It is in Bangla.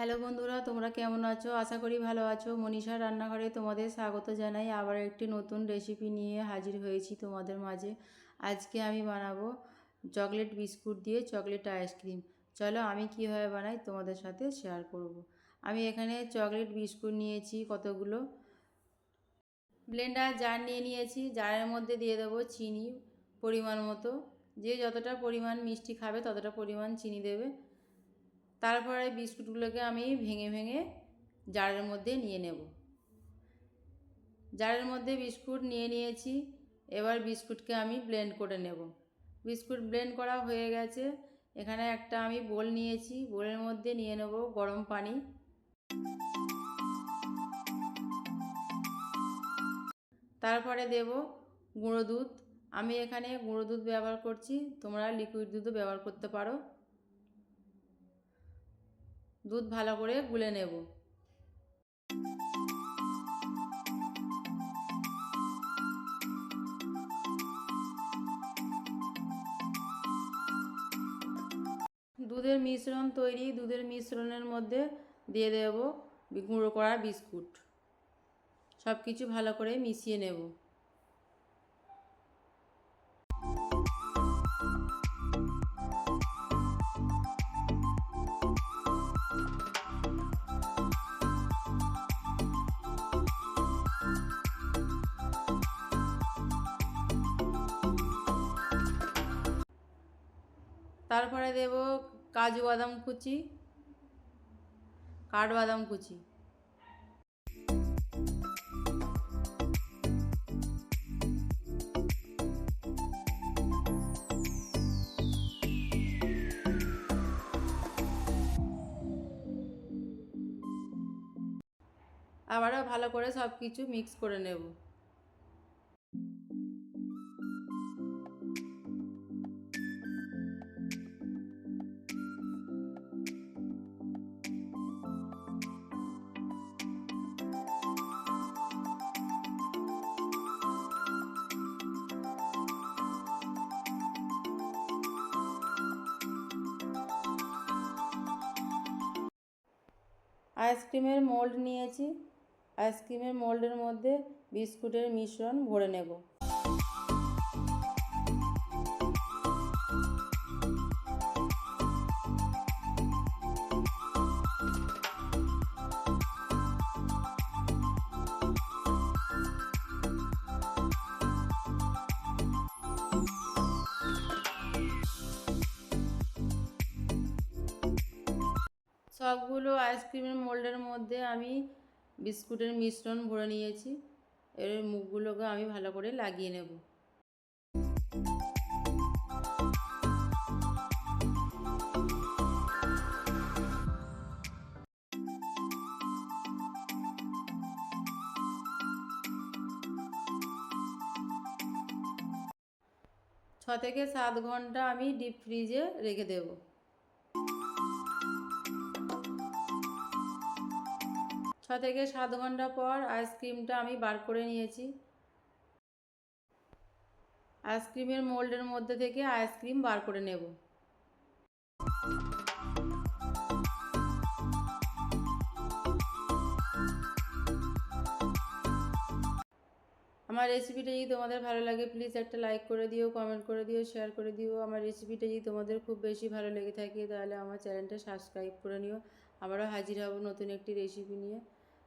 হ্যালো বন্ধুরা, তোমরা কেমন আছো? আশা করি ভালো আছো। মনীষা রান্নাঘরে তোমাদের স্বাগত জানাই। আবার একটি নতুন রেসিপি নিয়ে হাজির হয়েছি তোমাদের মাঝে। আজকে আমি বানাবো চকলেট বিস্কুট দিয়ে চকলেট আইসক্রিম চলো আমি কীভাবে বানাই তোমাদের সাথে শেয়ার করব। আমি এখানে চকলেট বিস্কুট নিয়েছি কতগুলো? ব্লেন্ডার জার নিয়ে নিয়েছি। জারের মধ্যে দিয়ে দেবো চিনি পরিমাণ মতো। যে যতটা পরিমাণ মিষ্টি খাবে ততটা পরিমাণ চিনি দেবে। তারপরে বিস্কুটগুলোকে আমি ভেঙে ভেঙে জারের মধ্যে নিয়ে নেব। জারের মধ্যে বিস্কুট নিয়ে নিয়েছি, এবার বিস্কুটকে আমি ব্লেন্ড করে নেব। বিস্কুট ব্লেন্ড করা হয়ে গেছে, এখানে একটা আমি বোল নিয়েছি, বোলের মধ্যে নিয়ে নেব গরম পানি। তারপরে দেব গুঁড়ো দুধ। আমি এখানে গুঁড়ো দুধ ব্যবহার করছি, তোমরা লিকুইড দুধও ব্যবহার করতে পারো। দুধ ভালো করে গুলে নেব। দুধের মিশ্রণ তৈরি, দুধের মিশ্রণের মধ্যে দিয়ে দেব গুঁড়ো করা বিস্কুট। সব কিছু ভালো করে মিশিয়ে নেব। তারপরে দেব কাজু বাদাম কুচি কাঠবাদাম কুচি। আবারও ভালো করে সব কিছু মিক্স করে নেব। আইসক্রিমের মোল্ড নিয়েছি। আইসক্রিমের মোল্ডের মধ্যে বিস্কুটের মিশ্রণ ভরে নেব। সবগুলো আইসক্রিমের মোল্ডের মধ্যে আমি বিস্কুটের মিশ্রণ ভরে নিয়েছি। এর মুখগুলোকে আমি ভালো করে লাগিয়ে নেব। ছ থেকে সাত ঘণ্টা আমি ডিপ ফ্রিজে রেখে দেবো। ছ থেকে সাত ঘণ্টা পর আইসক্রিমটা আমি বার করে নিয়েছি। আইসক্রিমের মোল্ডের মধ্যে থেকে আইসক্রিম বার করে নেব। আমার রেসিপিটা যদি তোমাদের ভালো লাগে প্লিজ একটা লাইক করে দিও কমেন্ট করে দিও শেয়ার করে দিও। আমার রেসিপিটা যদি তোমাদের খুব বেশি ভালো লেগে থাকে, তাহলে আমার চ্যানেলটা সাবস্ক্রাইব করে নিও। আবারও হাজির হব নতুন একটি রেসিপি নিয়ে।